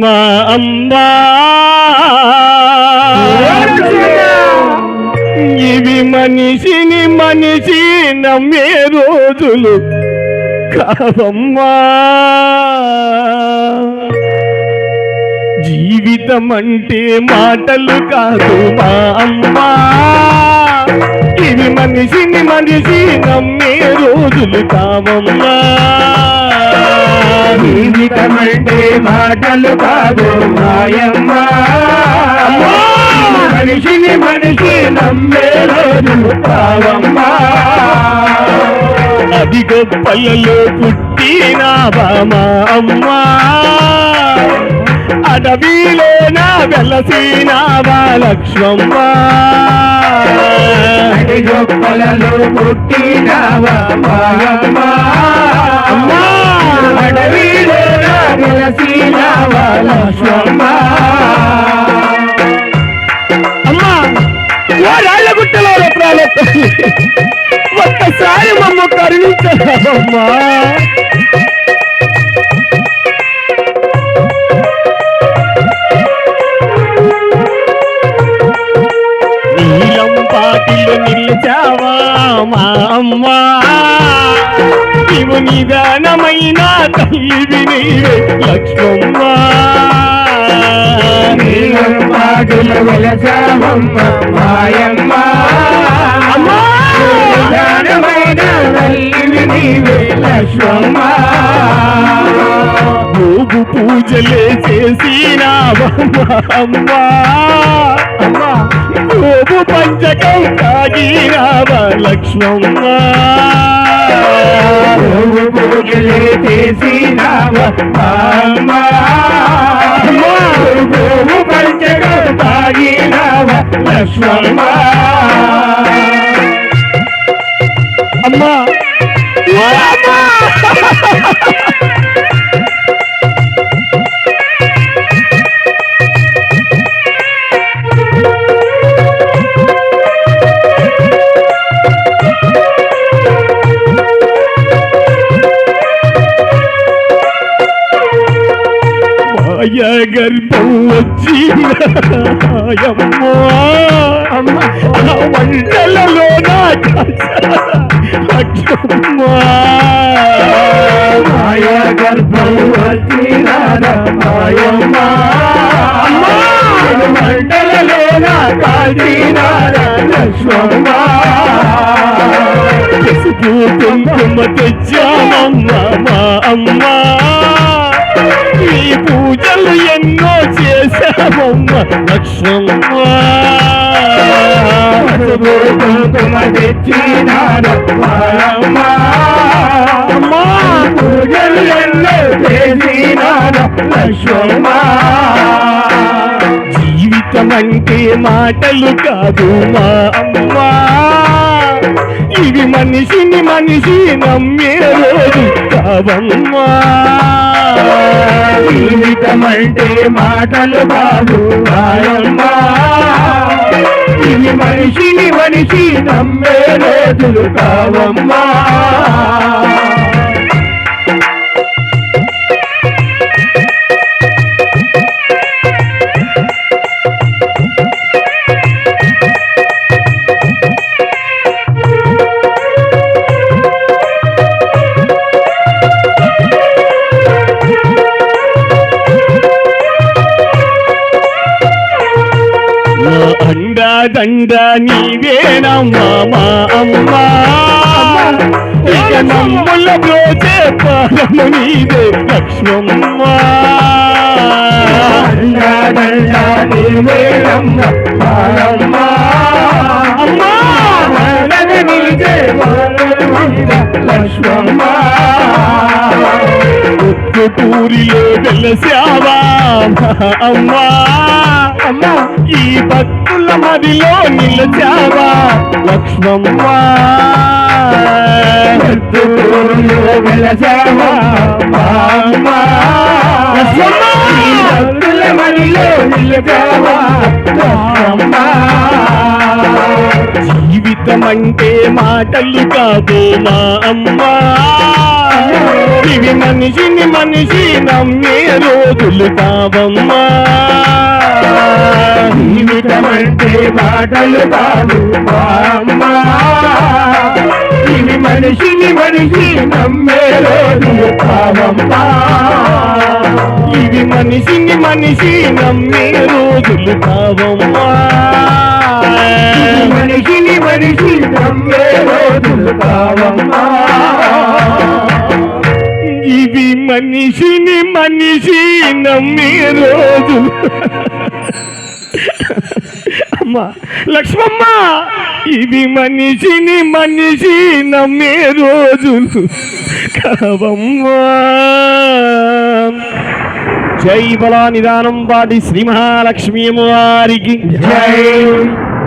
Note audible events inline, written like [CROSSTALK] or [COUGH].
మా అమ్మా. ఇవి మనిషిని మనిషి నమ్మే రోజులు కావమ్మా జీవితం అంటే మాటలు కాదు మా అమ్మా. ఇవి మనిషిని మనిషి నమ్మే రోజులు కావమ్మా. జీవితం అంటే మాటలు కాదు మాయమ్మ. మనిషిని మనిషి నమ్మే రోజులు కావమ్మా అది గొప్పలలో పుట్టినావా మా అమ్మా. అడవిలోన వెలసినావా లక్ష్మమ్మ. అడి గొప్పలలో పుట్టినవా మాయమ్మ. వెలసినవా లక్ష్మమ్మ అమ్మా ఓ రాళ్ళగుట్టలో ప్రాణ ఒక్కసారి మమ్మ కరుణించమ్మా నీలం పాటిలో నిలిచావా మా అమ్మా? నిదానమైన తల్లివి నీవే లక్ష్మమ్మ. నీలం పాటలు వెలసామమ్మ మాయమ్మ. అమ్మా! ప్రధానమైన తల్లివి నీవే లక్ష్మమ్మ. గోగు పూజలే చేసినావమ్మా అమ్మా. పంచకం తాగినావా లక్ష్మమ్మ. నువ్వు పూజలే చేసినావ అమ్మ నువ్వు పంచగా తాగినావ లక్ష్మమ్మ అమ్మా అమ్మా! [LAUGHS] [LAUGHS] మాయ గర్భం వచ్చి ఆ వంటలలో మాయ గర్భం వచ్చి మండలలో మండలలోన తెచ్చామమ్మా మా అమ్మా పూజలు ఎన్నో చేశామమ్మా. లక్ష్మమ్మా. పూజలు ఎన్నో లక్ష్మమ్మ. జీవితం అంటే మాటలు కాదు మా అమ్మా. ఇవి మనిషిని మనిషి నమ్మే రోజు కావమ్మా. జీవితమంటే మాటలు కాదు మాయమ్మ ఇది మనిషిని మనిషి నమ్మే రోజులు కావమ్మా. దండ నీవేనమ్మా మా అమ్మా. ఇక నమ్ముల పాలము నీదే లక్ష్మమ్మా. దండ నీవేనమ్మ అమ్మా! నీదే లక్ష్మమ్మ. పూరిలో వెలసావా అమ్మా. అమ్మా! ఈ భక్తుల మదిలో నిలచావా? లక్ష్మమ్మా. భక్తులు మదిలో నిలిచావా? జీవితం అంటే మాటలు కాదు మా అమ్మా. ఇవి మనిషిని మనిషి నమ్మే రోజులు కావమ్మా. జీవితం మాటలు కాదు ఇవి మనిషిని మనిషి నమ్మేలోని రోజులు ఇవి మనిషిని మనిషి నమ్మే రోజులు కావమ్మా. మనిషిని మనిషి నమ్మే రోజులు కావమ్మా. ఇవి మనిషిని మనిషి నమ్మే రోజు అమ్మా లక్ష్మమ్మ ఇది మనిషిని మనిషి నమ్మే రోజులు కావమ్మా. జై బలా నిదానం వాటి శ్రీ మహాలక్ష్మి వారికి జై.